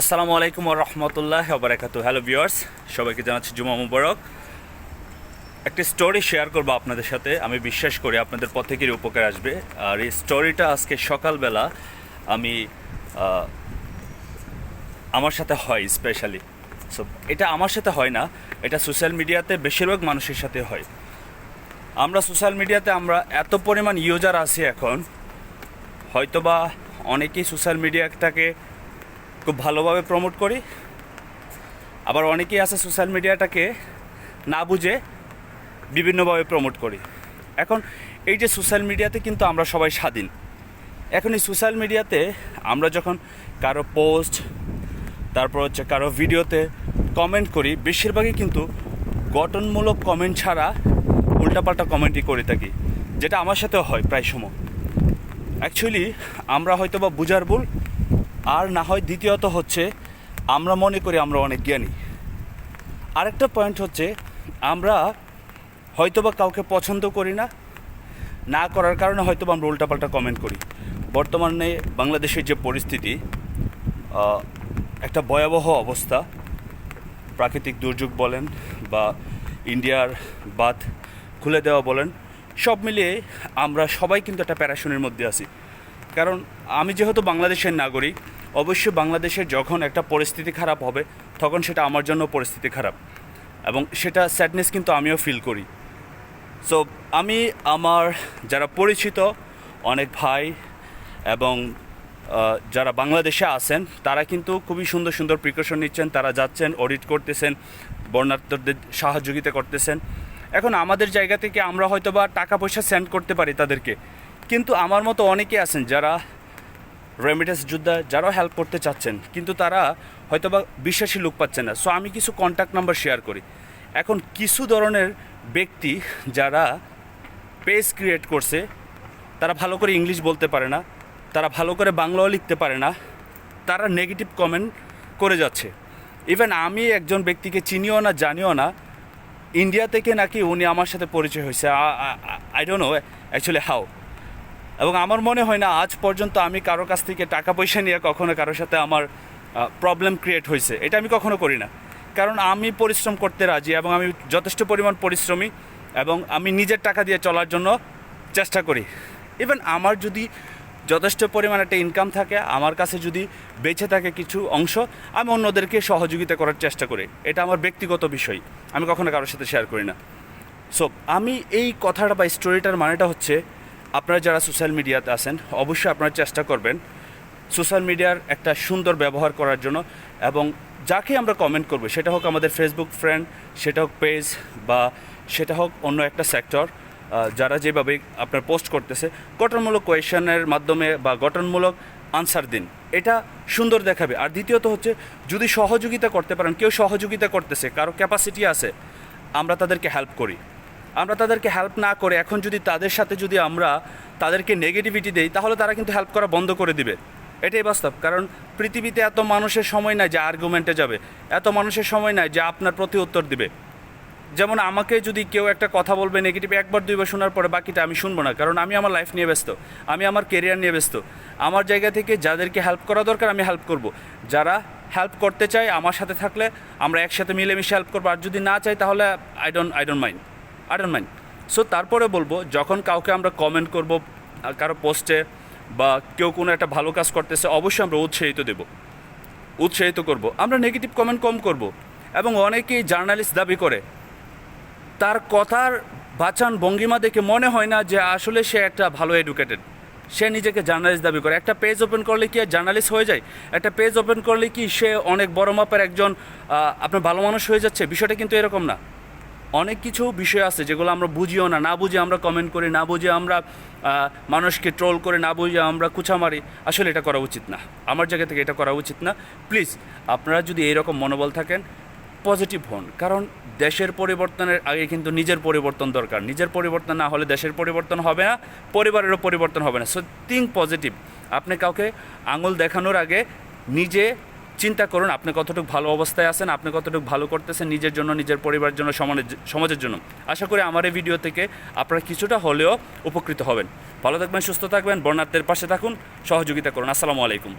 আসসালামু আলাইকুম রহমতুল্লাহ বারাকাতু হ্যালো ভিউয়ার্স সবাইকে জানাচ্ছি জুমা মুবারক। একটি স্টোরি শেয়ার করব আপনাদের সাথে। আমি বিশ্বাস করি আপনাদের প্রত্যেকেরই উপকার আসবে। আর এই স্টোরিটা আজকে সকালবেলা আমি আমার সাথে হয় স্পেশালি সো এটা আমার সাথে হয় না, এটা সোশ্যাল মিডিয়াতে বেশিরভাগ মানুষের সাথে হয়। আমরা সোশ্যাল মিডিয়াতে আমরা এত পরিমাণ ইউজার আছি এখন, হয়তোবা অনেকেই সোশ্যাল মিডিয়াটাকে খুব ভালোভাবে প্রমোট করি। আবার অনেকেই আছে সোশ্যাল মিডিয়াটাকে না বুঝে বিভিন্নভাবে প্রমোট করি। এখন এই যে সোশ্যাল মিডিয়াতে কিন্তু আমরা সবাই স্বাধীন। এখন এই সোশ্যাল মিডিয়াতে আমরা যখন কারও পোস্ট তারপর হচ্ছে কারও ভিডিওতে কমেন্ট করি, বেশিরভাগই কিন্তু গঠনমূলক কমেন্ট ছাড়া উল্টাপাল্টা কমেন্টই করে থাকি, যেটা আমার সাথেও হয় প্রায় সময়। অ্যাকচুয়ালি আমরা হয়তো বা বুঝার ভুল আর না হয় দ্বিতীয়ত হচ্ছে, আমরা মনে করি আমরা অনেক জ্ঞানী। আরেকটা পয়েন্ট হচ্ছে, আমরা হয়তোবা কাউকে পছন্দ করি না না করার কারণে হয়তো আমরা উল্টাপাল্টা কমেন্ট করি। বর্তমানে বাংলাদেশের যে পরিস্থিতি একটা ভয়াবহ অবস্থা। প্রাকৃতিক দুর্যোগ বলেন বা ইন্ডিয়ার বাঁধ খুলে দেওয়া বলেন, সব মিলিয়ে আমরা সবাই কিন্তু একটা প্যারাশনের মধ্যে আছি। কারণ আমি যেহেতু বাংলাদেশের নাগরিক, অবশ্যই বাংলাদেশের যখন একটা পরিস্থিতি খারাপ হবে, তখন সেটা আমার জন্য পরিস্থিতি খারাপ। এবং সেটা স্যাডনেস কিন্তু আমিও ফিল করি। সো আমি, আমার যারা পরিচিত, অনেক ভাই এবং যারা বাংলাদেশে আছেন, তারা কিন্তু খুবই সুন্দর সুন্দর প্রিকশন নিচ্ছেন। তারা যাচ্ছেন অডিট করতেছেন বর্ণার্থদের সাহায্যিতা করতেছেন। এখন আমাদের জায়গা থেকে আমরা হয়তো বা টাকা পয়সা সেন্ড করতে পারি তাদেরকে। কিন্তু আমার মতো অনেকে আছেন যারা রেমিডেন্স যোদ্ধা, যারাও হেল্প করতে চাচ্ছেন, কিন্তু তারা হয়তো বা বিশ্বাসী লোক পাচ্ছেন না। সো আমি কিছু কন্ট্যাক্ট নাম্বার শেয়ার করি। এখন কিছু ধরনের ব্যক্তি যারা পেজ ক্রিয়েট করছে, তারা ভালো করে ইংলিশ বলতে পারে না, তারা ভালো করে বাংলাও লিখতে পারে না, তারা নেগেটিভ কমেন্ট করে যাচ্ছে। ইভেন আমি একজন ব্যক্তিকে চিনিও না, জানিও না ইন্ডিয়া থেকে নাকি উনি আমার সাথে পরিচয় হয়েছে। I don't know actually how এবং আমার মনে হয় না আজ পর্যন্ত আমি কারও কাছ থেকে টাকা পয়সা নিয়ে কখনো কারোর সাথে আমার প্রবলেম ক্রিয়েট হয়েছে। এটা আমি কখনো করি না। কারণ আমি পরিশ্রম করতে রাজি এবং আমি যথেষ্ট পরিমাণ পরিশ্রমী এবং আমি নিজের টাকা দিয়ে চলার জন্য চেষ্টা করি। ইভেন আমার যদি যথেষ্ট পরিমাণ একটা ইনকাম থাকে, আমার কাছে যদি বেঁচে থাকে কিছু অংশ, আমি অন্যদেরকে সহযোগিতা করার চেষ্টা করি। এটা আমার ব্যক্তিগত বিষয়। আমি কখনো কারোর সাথে শেয়ার করি না। সো আমি এই কথাটা বা স্টোরিটার মানেটা হচ্ছে আপনারা যারা সোশ্যাল মিডিয়াতে আছেন, অবশ্যই আপনারা চেষ্টা করবেন সোশ্যাল মিডিয়ার একটা সুন্দর ব্যবহার করার জন্য এবং যাকে আমরা কমেন্ট করব, সেটা হোক আমাদের ফেসবুক ফ্রেন্ড সেটা হোক পেজ বা সেটা হোক অন্য একটা সেক্টর যারা যেভাবে আপনার পোস্ট করতেছে, গঠনমূলক কোয়েশনের মাধ্যমে বা গঠনমূলক আনসার দিন। এটা সুন্দর দেখাবে। আর দ্বিতীয়ত হচ্ছে, যদি সহযোগিতা করতে পারেন, কেউ সহযোগিতা করতেছে, কারও ক্যাপাসিটি আছে, আমরা তাদেরকে হেল্প করি। আমরা তাদেরকে হেল্প না করে এখন যদি তাদের সাথে যদি আমরা তাদেরকে নেগেটিভিটি দেই, তাহলে তারা কিন্তু হেল্প করা বন্ধ করে দিবে। এটাই বাস্তব। কারণ পৃথিবীতে এত মানুষের সময় নাই যে আর্গুমেন্টে যাবে। এত মানুষের সময় নাই যে আপনার প্রতি উত্তর দিবে। যেমন আমাকে যদি কেউ একটা কথা বলবে নেগেটিভ একবার, দুইবার শোনার পরে বাকিটা আমি শুনব না। কারণ আমি আমার লাইফ নিয়ে ব্যস্ত। আমি আমার কেরিয়ার নিয়ে ব্যস্ত। আমার জায়গা থেকে যাদেরকে হেল্প করা দরকার, আমি হেল্প করব। যারা হেল্প করতে চায় আমার সাথে থাকলে আমরা একসাথে মিলেমিশে হেল্প করব। আর যদি না চাই, তাহলে I don't I don't mind I don't mind so তারপরে বলব, যখন কাউকে আমরা কমেন্ট করব কারও পোস্টে বা কেউ কোনো একটা ভালো কাজ করতেছে, অবশ্যই আমরা উৎসাহিত দেব। উৎসাহিত করব। আমরা নেগেটিভ কমেন্ট কম করব। এবং অনেকেই জার্নালিস্ট দাবি করে, তার কথার বাচান ভঙ্গিমা দেখে মনে হয় না যে আসলে সে একটা ভালো এডুকেটেড সে নিজেকে জার্নালিস্ট দাবি করে। একটা পেজ ওপেন করলে কি আর জার্নালিস্ট হয়ে যায়? একটা পেজ ওপেন করলে কি সে অনেক বড় মাপের একজন আপনার ভালো মানুষ হয়ে যাচ্ছে? বিষয়টা কিন্তু এরকম না। অনেক কিছু বিষয় আছে যেগুলো আমরা বুঝিও না। না বুঝে আমরা কমেন্ট করি, না বুঝে আমরা মানুষকে ট্রোল করে, না বুঝে আমরা কুচা মারি আসলে এটা করা উচিত না। আমার জায়গা থেকে এটা করা উচিত না। প্লিজ আপনারা যদি এইরকম মনোবল থাকেন পজিটিভ হন। কারণ দেশের পরিবর্তনের আগে কিন্তু নিজের পরিবর্তন দরকার। নিজের পরিবর্তন না হলে দেশের পরিবর্তন হবে না, পরিবারেরও পরিবর্তন হবে না। সো থিঙ্ক পজিটিভ আপনি কাউকে আঙুল দেখানোর আগে নিজে চিন্তা করুন, আপনি কতটুকু ভালো অবস্থায় আছেন, আপনি কতটুকু ভালো করতেছেন নিজের জন্য, নিজের পরিবারের জন্য সমাজের জন্য। আশা করি আমার এই ভিডিও থেকে আপনারা কিছুটা হলেও উপকৃত হবেন। ভালো থাকবেন, সুস্থ থাকবেন বর্ণার্থের পাশে থাকুন, সহযোগিতা করুন। আসসালামু আলাইকুম।